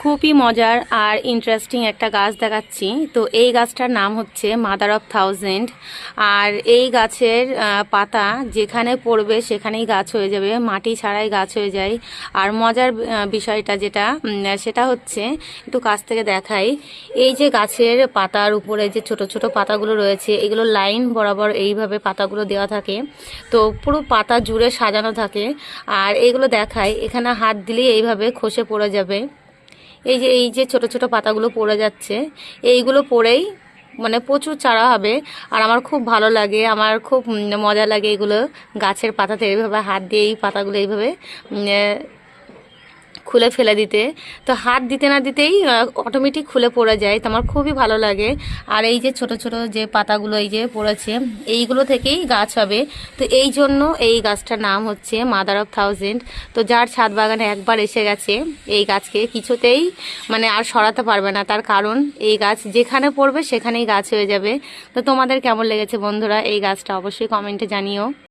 খুবই মজার আর ইন্টারেস্টিং একটা গাছ দেখাচ্ছি। তো এই গাছটার নাম হচ্ছে মাদার অফ থাউজেন্ড আর এই গাছের পাতা যেখানে পড়বে সেখানেই গাছ হয়ে যাবে, মাটি ছাড়াই গাছ হয়ে যায়। আর মজার বিষয়টা যেটা সেটা হচ্ছে, একটু কাছ থেকে দেখাই। এই যে গাছের পাতার উপরে যে ছোট ছোট পাতাগুলো রয়েছে, এগুলো লাইন বরাবর এইভাবে পাতাগুলো দেওয়া থাকে। তো পুরো পাতা জুড়ে সাজানো থাকে। আর এগুলো দেখায় এখানে হাত দিলেই এইভাবে খসে পড়ে যাবে। এই যে এই যে ছোট ছোট পাতাগুলো পড়ে যাচ্ছে, এইগুলো পড়েই মানে প্রচুর চারা হবে। আর আমার খুব ভালো লাগে, আমার খুব মজা লাগে এগুলো গাছের পাতাতে। এইভাবে হাত দিয়ে এই পাতাগুলো এইভাবে খুলে ফেলে দিতে। তো হাত দিতে না দিতেই অটোমেটিক খুলে পড়ে যায়। তো আমার খুবই ভালো লাগে। আর এই যে ছোট ছোট যে পাতাগুলো এই যে পড়েছে, এইগুলো থেকেই গাছ হবে। তো এই জন্য এই গাছটার নাম হচ্ছে মাদার অফ থাউজেন্ড তো যার ছাদ বাগানে একবার এসে গেছে, এই গাছকে কিছুতেই মানে আর সরাতে পারবে না। তার কারণ, এই গাছ যেখানে পড়বে সেখানেই গাছ হয়ে যাবে। তো তোমাদের কেমন লেগেছে বন্ধুরা এই গাছটা? অবশ্যই কমেন্টে জানিও।